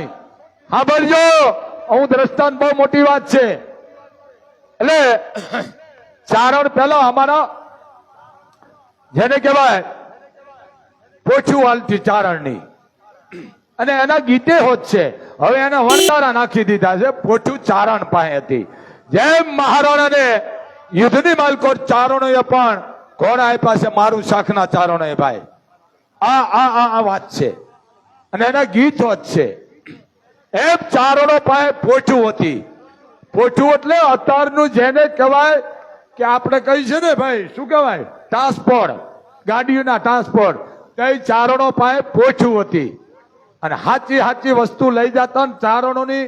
સાંભળજો હું દ્રષ્ટાંત બહુ મોટી વાત છે. એટલે ચારણ પેલો અમારા જેને કહેવાય પોછું હાલતી ચારણની. અને એના ગીતે હોત છે. હવે એને વણતારા નાખી દીધા છે પોછું ચારણ પાસે હતી જેમ મહારાણાને યુદ્ધની માલકો ચારણોએ પણ ઘોડા આપ્યા છે, મારું શાખના ચારણોએ ભાઈ. આ આ આ વાત છે. અને એના ગીત હોત છે. એમ ચારોનો પાય પોઠું હતી. પોઠું એટલે અત્યારનું જેને કહેવાય કે આપણે કહી છે ને ભાઈ, શું કહેવાય? ટ્રાન્સપોર્ટ ગાડીઓના ટ્રાન્સપોર્ટ તે ચારણો પાસે પોઠું હતી. અને સાચી સાચી વસ્તુ લઈ જતા ને ચારણોની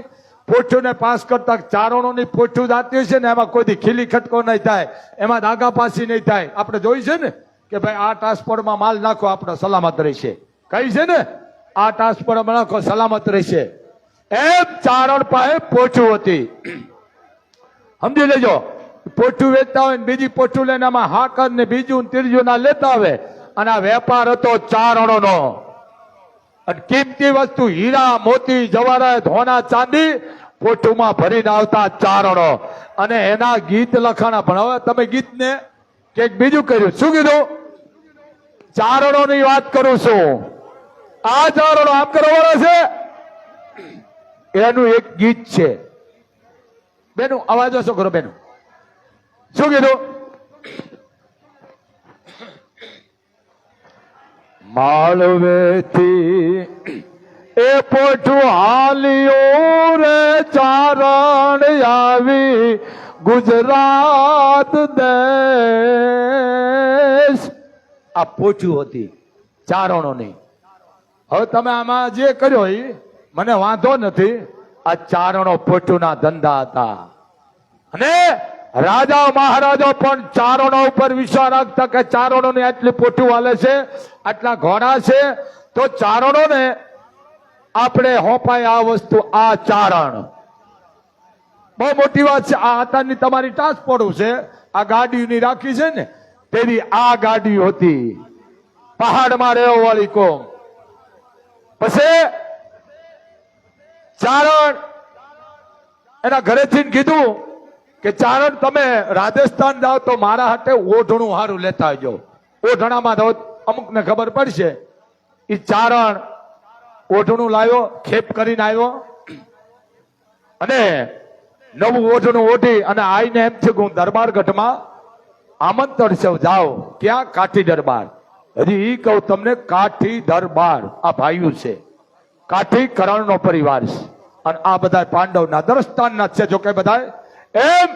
પોચુને પાસ કરતા ચારણોની પોઠું જાતી છે ને, એમાં કોઈ ખીલી ખટકો નહીં થાય, એમાં ધાગા પાસી નહીં થાય. આપણે જોઈ છે ને કે ભાઈ, આ ટ્રાન્સપોર્ટમાં માલ નાખો, આપણે સલામત રહેશે. કઈ છે ને, આ ટ્રાન્સપોર્ટમાં નાખો, સલામત રહેશે. એમ ચારણ પાસે પોચું હતી. સમજી લેજો, પોઠું વેચતા હોય ને બીજી પોઠું લઈને આમાં હાકર ને બીજું ત્રીજું ના લેતા આવે. અને આ વેપાર હતો ચારણો નો કિંમતી વસ્તુ હીરા, મોતી જવાહરાત હોના ચાંદી પોઠુમાં ભરીને આવતા ચારણો. અને એના ગીત લખાણા. પણ હવે તમે ગીતને કંઈક બીજું કર્યું. શું કીધું? ચારણોની વાત કરું છું. આ ચારણો આમ કરવા છે એનું એક ગીત છે. બેનું, અવાજ ઓછો કરો બેનું. શું કીધું? માળવેથી એ પોઠું હાલ્યું રે ચારણ આવી ગુજરાત દેશ. આ પોઠું હતી, ચારણોની. હવે તમે આમાં જે કર્યો એ મને વાંધો નથી. આ ચારણો પોટુના ધંધા હતા. અને રાજા મહારાજો પણ ચારણો ઉપર વિશ્વાસ રાખતા કે ચારણો ને આટલી પોટું હાલે છે, આટલા ઘોડા છે. તો ચારણો ને આપણે હોપાય આ વસ્તુ, આ ચારણ. બહુ મોટી વાત છે, આ અત્યારની તમારી ટ્રાન્સપોર્ટ છે. આ ગાડીની રાખી છે ને, તેની આ ગાડી હતી. પહાડમાં રહેવાળી વાળી કોમ. પછી ચારણ એના ઘરેથી કીધું કે ચારણ, તમે રાજસ્થાન જાઓ તો મારા હાથે ઓઢણું હારું લેતા આવજો. ઓઢણામાં તો અમુકને ખબર પડશે એ ચારણ ઓઢણું લાવ્યો, ખેપ કરીને આવ્યો અને નવું ઓઢણું ઓઢી અને આઈને એમ છે કે હું દરબારગઢમાં આમંત્રણ છે, જાઓ. ક્યાં? કાઠી દરબાર. હજી ઈ કહું તમને, કાઠી દરબાર. આ ભાઈઓ છે. કાઠી કરણનો પરિવાર છે. અને આ બધા પાંડવના દરસ્તાનના જ છે. જો કે બધા એમ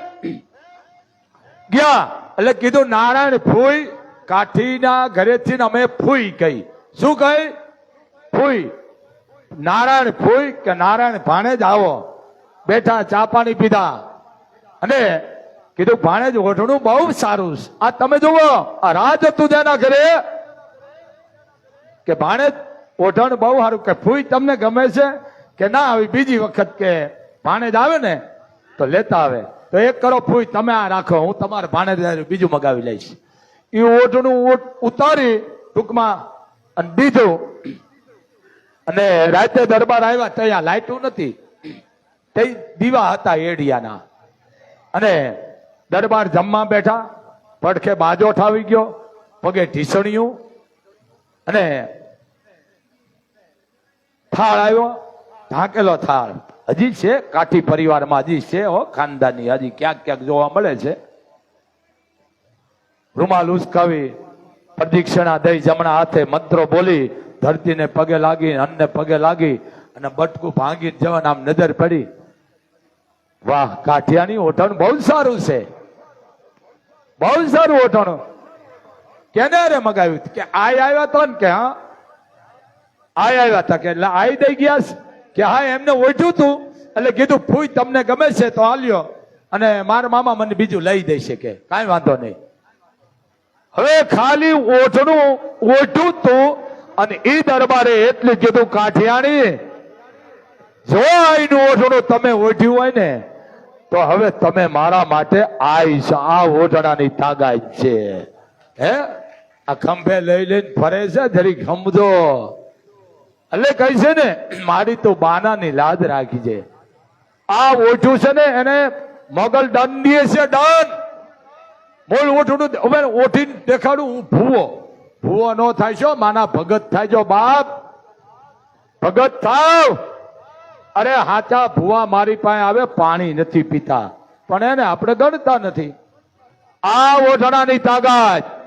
ગયા. એટલે કીધું, નારાયણ ફૂઈ કાઠીના ઘરેથી અમે ફૂઈ કહી શું કહી ફૂઈ. નારાયણ ફૂઈ કે નારાયણ ભાણે જ આવો. બેઠા ચા પાણી પીધા. અને કીધું, ભાણે જ ઓઢણું બહુ સારું છે. આ તમે જુઓ, આ રાજ હતું જેના ઘરે કે ભાણે ઓઢણ બહુ સારું. કે ફૂઈ તમને ગમે છે? કે ના આવી બીજી વખત કે ભાણે જ આવે ને, તો લેતા આવે. તો એક કરો ફૂઈ, તમે આ રાખો, હું તમારે ભાણે જ બીજું મગાવી લઈશ. એ ઓઢણું ઉતારી ટૂંકમાં અને દીધું અને રાતે દરબાર આવ્યા ત્યાં લાઈટું નથી. તે દીવા હતા એડિયાના. અને દરબાર જમવા બેઠા, પડખે બાજો ઠાવી ગયો, પગે ઢીસણિયું, અને થાળ આવ્યો. ઢાંકેલો થાળ. હજી છે, કાઠી પરિવારમાં હજી છે, હો, ખાનદાની. હજી ક્યાંક ક્યાંક જોવા મળે છે. રૂમાલ ઉસકાવી, પ્રદિક્ષિણા દઈ, જમણા હાથે મંત્રો બોલી, ધરતીને પગે લાગી, અન્નને પગે લાગી, અને બટકું ભાંગી જવાન આમ નજર પડી. વાહ, કાઠિયાની ઓઠણ બહુ સારું છે. બહુ સારું ઓઠણ કેને રે મગાવ્યું? કે આય આવ્યા તો ને કે, હા? આય આવ્યા તા કે, એટલે આઈ દઈ ગયા? કે હા, એમને ઓઢ્યું તું. એટલે કીધું, ફૂઈ, તમને ગમે છે તો હાલ્યો. અને મારા મામા મને બીજું લઈ દઈ શકે કાંઈ વાંધો નહીં. હવે ખાલી ઓઢણું ઓઢું તું અને ઈ દરબારે એટલું કીધું, કાઠિયાણી, જો આઈનું ઓઢણું તમે ઓઢ્યું હોય ને, તો હવે તમે મારા માટે આઈશ. આ ઓઢણાની તાગાઈ છે. હે? આ ખંભે લઈ લઈને ફરે છે જરી સમજો. એટલે કહે છે ને, મારી તો બાનાની લાદ રાખી છે. આ ઓછું છે ને, એને મોગલ દંડ દે છે, દંડ. બોલ ઓઠું હવે ઓઠીને દેખાડું, હું ભૂવો. ભૂવો નો થાય છો માના ભગત થાય છો બાપ. ભગત થાવ. અરે હાચા ભૂવા મારી પાસે આવે, પાણી નથી પીતા. પણ એને આપણે ગણતા નથી. આ ઓઢણાની તાકાત.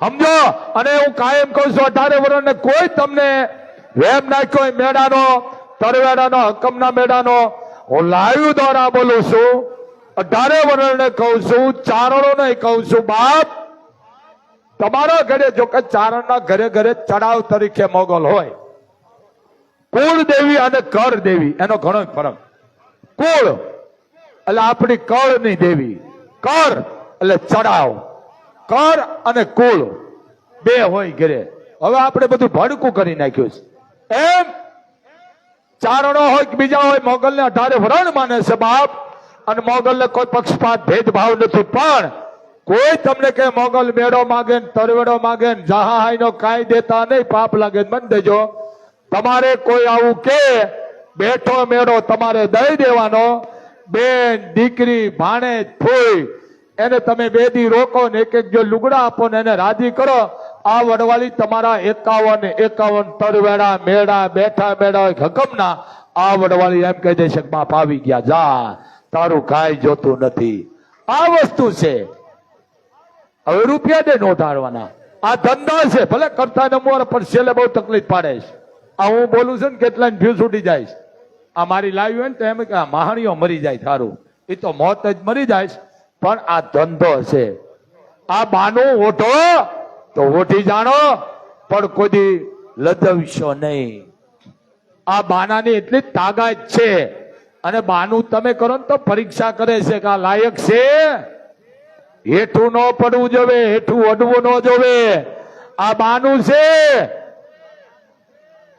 સમજો? અને હું કાયમ કહું છું, અઢારે વર્ષને કોઈ તમને વેમ નાખ્યો હોય મેળાનો તરવેડાનો હકમના મેળાનો, હું લાઈવ દ્વારા બોલું છું. અઢારે વર્ષને કહું છું, ચારણો ને કહું છું, બાપ. તમારા ઘરે જો કે ચારણના ઘરે ઘરે ચડાવ તરીકે મોગલ હોય. કુળ દેવી અને કર દેવી, એનો ઘણો ફરક. કુળ, એટલે આપણી કળની દેવી. કર, એટલે ચડાવ. કર અને કુળ. બે હોય ઘરે. હવે આપણે બધું ભડકું કરી નાખ્યું છે. એમ ચારણો હોય કે બીજા હોય મોગલ ને અઢારે વરણ માને છે બાપ. અને મોગલ ને કોઈ પક્ષપાત, ભેદભાવ નથી. પણ કોઈ તમને કે મોગલ મેળો માગે ને તરવેડો માગે ને જહાહાઈ નો કાંઈ દેતા નહીં, પાપ લાગે મન દેજો. તમારે કોઈ આવું કે, બેઠો મેળો તમારે દઈ દેવાનો. બેન, દીકરી ભાણે ફોઈ એને તમે બે દી રોકો ને એક એક જો લુગડા આપો ને એને રાજી કરો, આ વડવાળી તમારા એકાવન એકાવન તરવેડા મેળા, બેઠા મેળા હકમના આ વડવાળી એમ કહી દેશે કે બાપ આવી ગયા, જા, તારું કાંઈ જોતું નથી. આ વસ્તુ છે. હવે રૂપિયા દે નોંધાડવાના આ ધંધા છે, ભલે કરતા નમવાર, પણ છેલ્લે બહુ તકલીફ પાડે છે. આ હું બોલું છું ને કેટલા ફ્યુઝ ઉડી જાય આ મારી લાઈવ હોય ને તો એમ કે મહાણીઓ મરી જાય, સારું. એ તો મોત જ મરી જાય છે. પણ આ ધંધો છે. આ બાનું ઓઠો તો ઓઠી જાણો, પણ કોઈ લદવશો નહીં. આ બાનાની એટલી તાકાત છે. અને બાનું તમે કરો ને તો પરીક્ષા કરે છે કે આ લાયક છે. હેઠું ન પડવું જોવે, હેઠું અડવું ન જોવે. આ બાનું છે.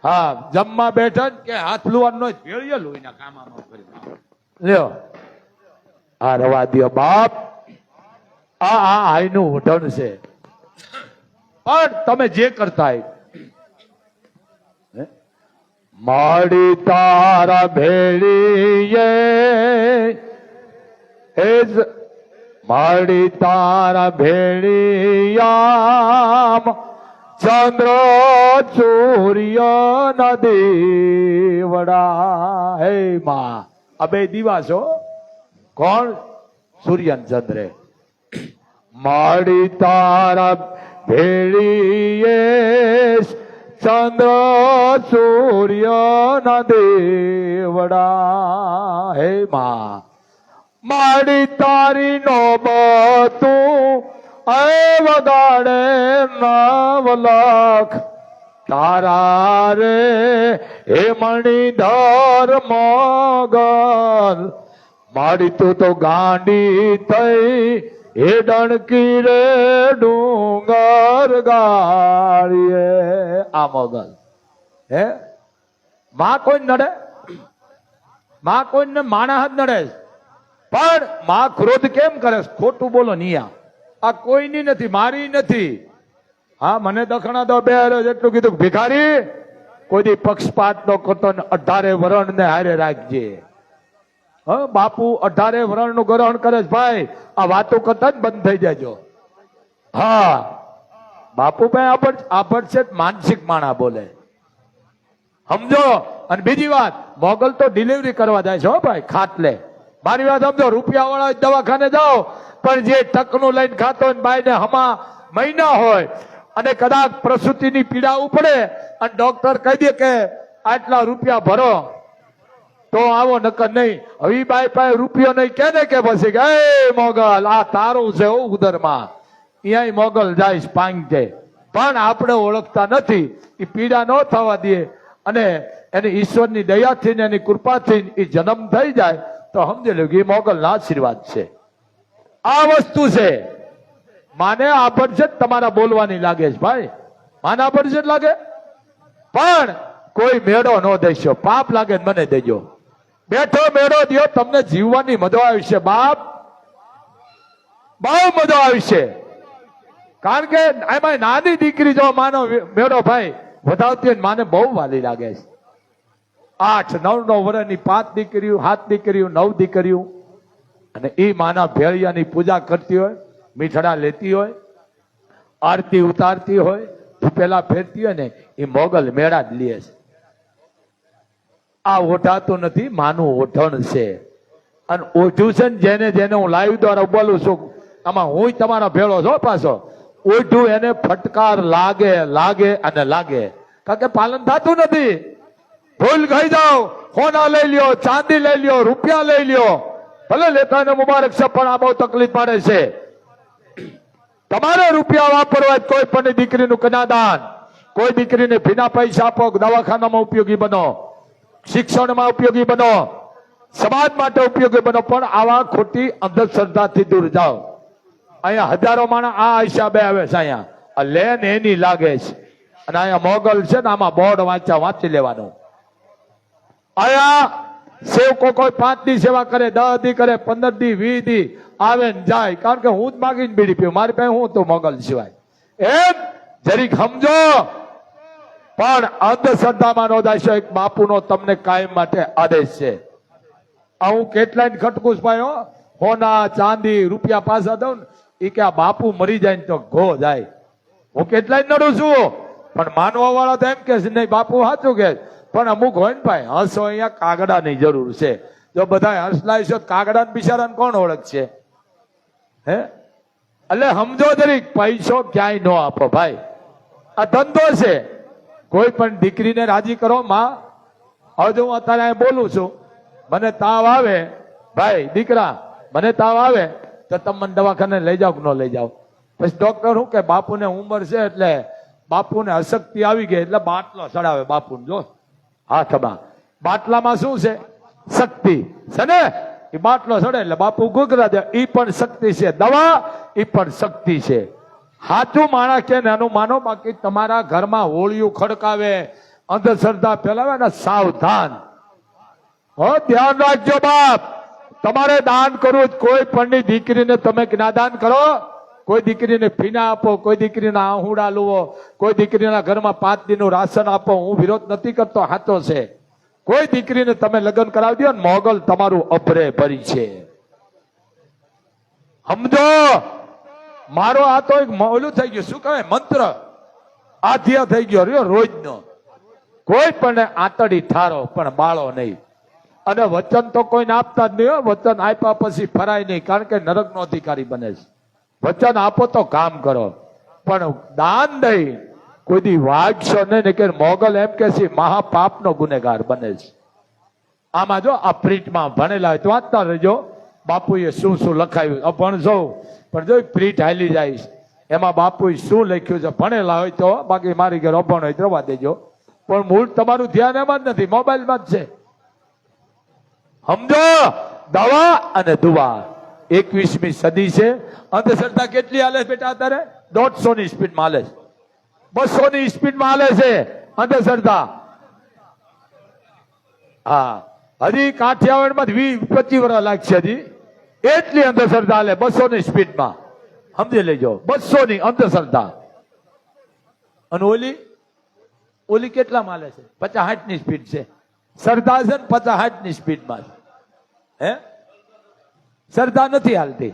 હા, જમવા બેઠા કે હાથ લુવાનું ભેળીએ લોહીના કામ લ્યો. આ રવા દિયો બાપ. આ આ આઈનું ઉઠણ છે. પણ તમે જે કરતા? માડી તારા ભેળીએ જ માડી તારા ભેળિયામ ચંદ્ર સૂર્ય નદીવડા હે માં અબે બે દિવાસો કોણ? સૂર્યન ને ચંદ્રે. માડી તારા ભેળીએ ચંદ્ર સૂર્ય નદીવડા હે માં. માડી તારી નો બતું એ વગાડે નવલખ તારા રે, હે મણિધર મોગલ. માડી તું ગાંડી થઈ હે ડણકી રે ડુંગર ગાળીએ. આ મોગલ. હે? માં કોઈ નડે? માં કોઈને માણા જ નડે? પણ માં ક્રોધ કેમ કરે? ખોટું બોલો નિયા આ. કોઈની નથી, મારી નથી. હા, મને દખણા દો બે એટલું કીધું. ભિખારી, કોઈ પક્ષપાત નો કરતો અઢારે વરણ ને હારે રાખજે. બાપુ અઢારે વરણનું ગ્રહણ કરે છે, ભાઈ. આ વાતો કરતા જ બંધ થઈ જાયજો હા. બાપુ ભાઈ આપણ આપણ છે માનસિક માણા બોલે. સમજો? અને બીજી વાત, મોગલ તો ડિલિવરી કરવા જાય છે, હો ભાઈ, ખાટલે. મારી વાત સમજો રૂપિયા વાળા દવાખાને જાઓ, પણ જે ટકનું લઈને ખાતો હોય બાઈને હમા મહિના હોય, અને કદાચ પ્રસૂતિની પીડા ઉપડે, અને ડોક્ટર કહી દે કે, આટલા રૂપિયા ભરો. તો આવો નકર નહીં. હવે બાઈ પાસે રૂપિયો નહીં કે ને કે પછી કે મોગલ, આ તારું છે ઉદરમાં. અહીંયા મોગલ જાય પાંગ છે પણ આપણે ઓળખતા નથી. એ પીડા ન થવા દે. અને એની ઈશ્વરની દયાથી ને એની કૃપાથી એ જન્મ થઈ જાય. તો સમજી લો કે એ મોગલના આશીર્વાદ છે. આ વસ્તુ છે. માને આભડ છે તમારા બોલવાની લાગે છે ભાઈ. માને આભડ છે લાગે? પણ કોઈ મેળો ન દેશો. પાપ લાગે મને દેજો. બેઠો મેળો દ્યો, તમને જીવવાની મજા આવશે બાપ. બહુ મજા આવશે કારણ કે એમાં નાની દીકરી જો માનો મેળો ભાઈ વધાવતી હોય માને બહુ વાલી લાગે છે. આઠ, નવ નવ વર્ષની પાંચ દીકરીઓ, સાત દીકરીઓ, નવ દીકરીઓ. અને એ માના ભેળિયાની પૂજા કરતી હોય, મીઠડા લેતી હોય, આરતી ઉતારતી હોય પેલા ફેરતી હોય ને એ મોગલ મેળા જ લે છે. આ ઓઢાતું નથી, માનું ઓઢણ છે. અને ઓઢું છે ને જેને જેને હું લાઈવ દ્વારા બોલું છું, આમાં હું તમારો ભેળો છો પાછો. ઓઢું એને ફટકાર લાગે લાગે અને લાગે. કારણ કે પાલન થતું નથી. ભૂલ ખાઈ જાઓ, સોના લઈ લ્યો, ચાંદી લઈ લ્યો, રૂપિયા લઈ લ્યો. ભલે લેતા ને મુબારક છે, પણ આ બહુ તકલીફ પડે છે. તમારે રૂપિયા વાપરવા કોઈ પણ દીકરીનું કન્યાદાન, કોઈ દીકરીને ભીના પૈસા આપો, દવાખાનામાં ઉપયોગી બનો. શિક્ષણમાં ઉપયોગી બનો, સમાજ માટે ઉપયોગી બનો, પણ આવા ખોટી અંધશ્રદ્ધાથી દૂર જાઓ. અહીંયા હજારો માણસ આ હિસાબે આવે છે અહીંયા. લેન એની લાગે છે. અને અહીંયા મોગલ છે ને આમાં બોર્ડ વાંચ્યા વાંચી લેવાનું. અહીંયા સેવકો કોઈ પાંચ દી સેવા કરે દસ દી કરે પંદર દી વીસ દી આવે ને જાય. કારણ કે હું જ માગીને બીડી પીવું. મારી પાસે હું તો મોગલ સિવાય. એમ? જરીક સમજો. પણ અંધશ્રદ્ધામાં નો દાશો એક બાપુનો તમને કાયમ માટે આદેશ છે. આ હું કેટલાય ખટકુસ પાયો હોના, ચાંદી, રૂપિયા પાછા દઉં ને એ કે આ બાપુ મરી જાય ને તો ઘો જાય. હું કેટલાય નડું છું? પણ માનવા વાળા તો એમ કે છે, નહીં, બાપુ સાચું કે પણ અમુક હોય ને ભાઈ, હસો અહીંયા કાગડાની જરૂર છે. જો બધા હંસ લાવીશો તો કાગડા બિચારાને કોણ ઓળખશે હે? એટલે સમજો તરીક પૈસો ક્યાંય ન આપો ભાઈ. આ ધંધો છે. કોઈ પણ દીકરીને રાજી કરો, માં, હવે હું અત્યારે બોલું છું, મને તાવ આવે, ભાઈ, દીકરા, મને તાવ આવે, તો તમે મને દવાખાને લઈ જાઓ કે ન લઈ જાઓ? પછી ડોક્ટર શું કે, બાપુને ઉંમર છે એટલે બાપુને અશક્તિ આવી ગઈ, એટલે બાટલો ચડાવે બાપુને, જો. હાથમાં બાટલામાં શું છે? શક્તિ. છે ને? એ બાટલો ચડે એટલે બાપુ ગુગરા દે એ પણ શક્તિ છે. દવા એ પણ શક્તિ છે. સાચું માણસ છે ને એનું માનો, બાકી તમારા ઘરમાં હોળિયું ખડકાવે, અંધશ્રદ્ધા ફેલાવે ને સાવધાન. હો, ધ્યાન રાખજો બાપ. તમારે દાન કરવું કોઈ પણની દીકરીને તમે જ્ઞાદાન કરો. કોઈ દીકરીને ફીના આપો, કોઈ દીકરીના આહુડા લુવો, કોઈ દીકરીના ઘરમાં પાંચ દિનનું રાશન આપો, હું વિરોધ નથી કરતો, હાથો છે. કોઈ દીકરીને તમે લગ્ન કરાવી દો ને મોગલ તમારું અભરે ભરી છે. સમજો? મારો આ તો એક ઓલું થઈ ગયું. શું કહેવાય? મંત્ર. આધ્યા થઈ ગયો. રહ્યો રોજનો. કોઈ પણ આંતડી ઠારો, પણ બાળો નહીં. અને વચન તો કોઈને આપતા જ નહીં. વચન આપ્યા પછી ફરાય નહીં. કારણ કે નરકનો અધિકારી બને છે. વચન આપો તો કામ કરો. પણ દાન દઈ કોઈ દી વાગશો નહીં કે મોગલ એમ કે છે, મહાપાપનો ગુનેગાર બને છે. આમાં જો આ પ્રિન્ટમાં ભણેલા હોય તો વાંચતા રહેજો. બાપુએ શું શું લખાયું અભણ અભણજો પણ જો પ્રિન્ટ હાલી જાય એમાં બાપુએ શું લખ્યું છે? ભણેલા હોય તો, બાકી મારી ઘરે અભણ હોય તો રવા દેજો. પણ મૂળ તમારું ધ્યાન એમાં જ નથી, મોબાઈલમાં જ છે. સમજો? દવા અને દુવા એકવીસમી સદી છે. અંધશ્રદ્ધા કેટલી હાલે બેટા અત્યારે? દોઢસો ની સ્પીડમાં હાલે છે. બસો ની સ્પીડમાં હાલે છે અંધશ્રદ્ધા. હા. હજી કાઠિયાવાડમાં વીસ પચીસ વર્ષ લાગશે હજી. એટલી અંધશ્રદ્ધા લે બસો ની સ્પીડમાં. સમજી લેજો. બસો ની અંધશ્રદ્ધા. અને ઓલી? ઓલી કેટલા માલે છે? પચાસની સ્પીડ છે. શ્રદ્ધા છે ને પચાસની સ્પીડમાં હે? શ્રદ્ધા નથી હાલતી.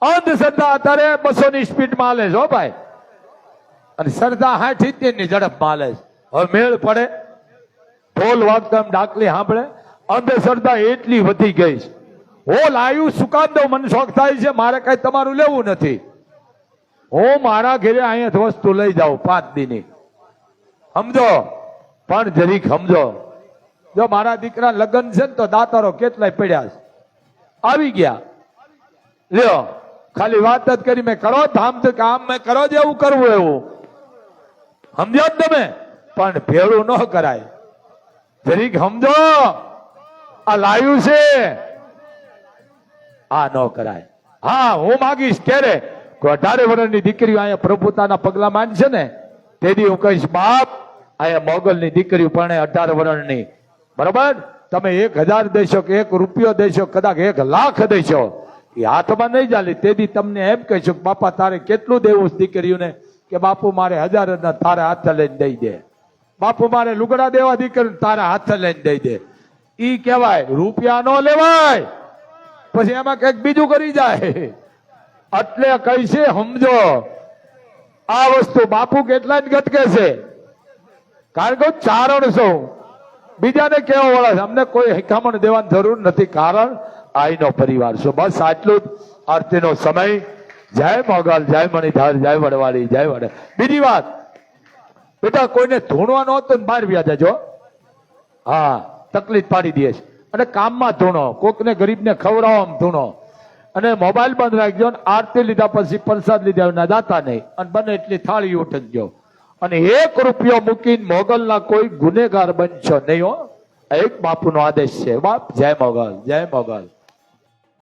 અંધશ્રદ્ધા અત્યારે બસો ની સ્પીડમાં હાલે છે હો ભાઈ. અને શ્રદ્ધા સાઠ સિત્તેરની ઝડપમાં હાલે છે. હવે મેળ પડે. ઢોલ વાગતા ડાકલી સાંભળે. અંધશ્રદ્ધા એટલી વધી ગઈ છે. હોલ આવ્યું સુકામ દઉં મને શોખ થાય છે, મારે કઈ તમારું લેવું નથી. હું મારા ઘરે અહીંયા વસ્તુ લઈ જાઉં પાંચ દીની. સમજો? પણ જરીક સમજો. જો મારા દીકરા લગ્ન છે ને તો દાતારો કેટલાય પડ્યા છે. આવી ગયા. લ્યો, ખાલી વાત જ કરી મેં કરો ધામ તો કામ મેં કરો જેવું કરવું એવું. સમજો જ તમે? પણ ભેળું ન કરાય. જરીક સમજો. આ લાયું છે. આ ન કરાય. હા, હું માગીશ કોઈ અઢારે વર્ષની દીકરીઓ અહીંયા પ્રભુતાના પગલા માંડશે ને, તેથી હું કહીશ, બાપ, અહીંયા મોગલની દીકરીઓ પણ અઢાર વર્ષની બરોબર? તમે એક હજાર દેશો કે એક રૂપિયો દેશો, કદાચ એક લાખ દેશો. એ હાથમાં નહીં ચાલે. તેથી તમને એમ કહીશું બાપા, તારે કેટલું દેવું દીકરીઓને કે બાપુ, મારે હજાર તારે હાથ લઈને દઈ દે. બાપુ, મારે લુગડા દેવા દીકરી તારા હાથે લઈને દઈ દે. ઈ કહેવાય, રૂપિયા નો લેવાય. પછી એમાં કંઈક બીજું કરી જાય. એટલે કઈ છે સમજો આ વસ્તુ બાપુ કેટલા જ ગટકે છે. કારણ કે ચારણ છું. બીજાને કેવો વળે છે, અમને કોઈ હિકામણ દેવાની જરૂર નથી, કારણ આઈનો પરિવાર છું. બસ આટલું જ આરતીનો સમય. જય મોગલ, જય મણિધાર, જય વડવાળી, જય વડે. બીજી વાત, બેટા કોઈને ધૂણવા નહોતું બહાર વ્યા જજો. હા, તકલીફ પાડી દે છે. અને કામમાં ધૂણો. કોકને ગરીબને ખવડાવવામાં ધૂણો. અને મોબાઈલ બંધ રાખજો અને આરતી લીધા પછી પ્રસાદ લીધા વિના દાતા નહીં. અને બને એટલી થાળી ઉઠજો અને એક રૂપિયો મૂકીને મોગલના કોઈ ગુનેગાર બનશો નહીં હો. એક બાપુનો આદેશ છે. બાપ, જય મોગલ જય મોગલ.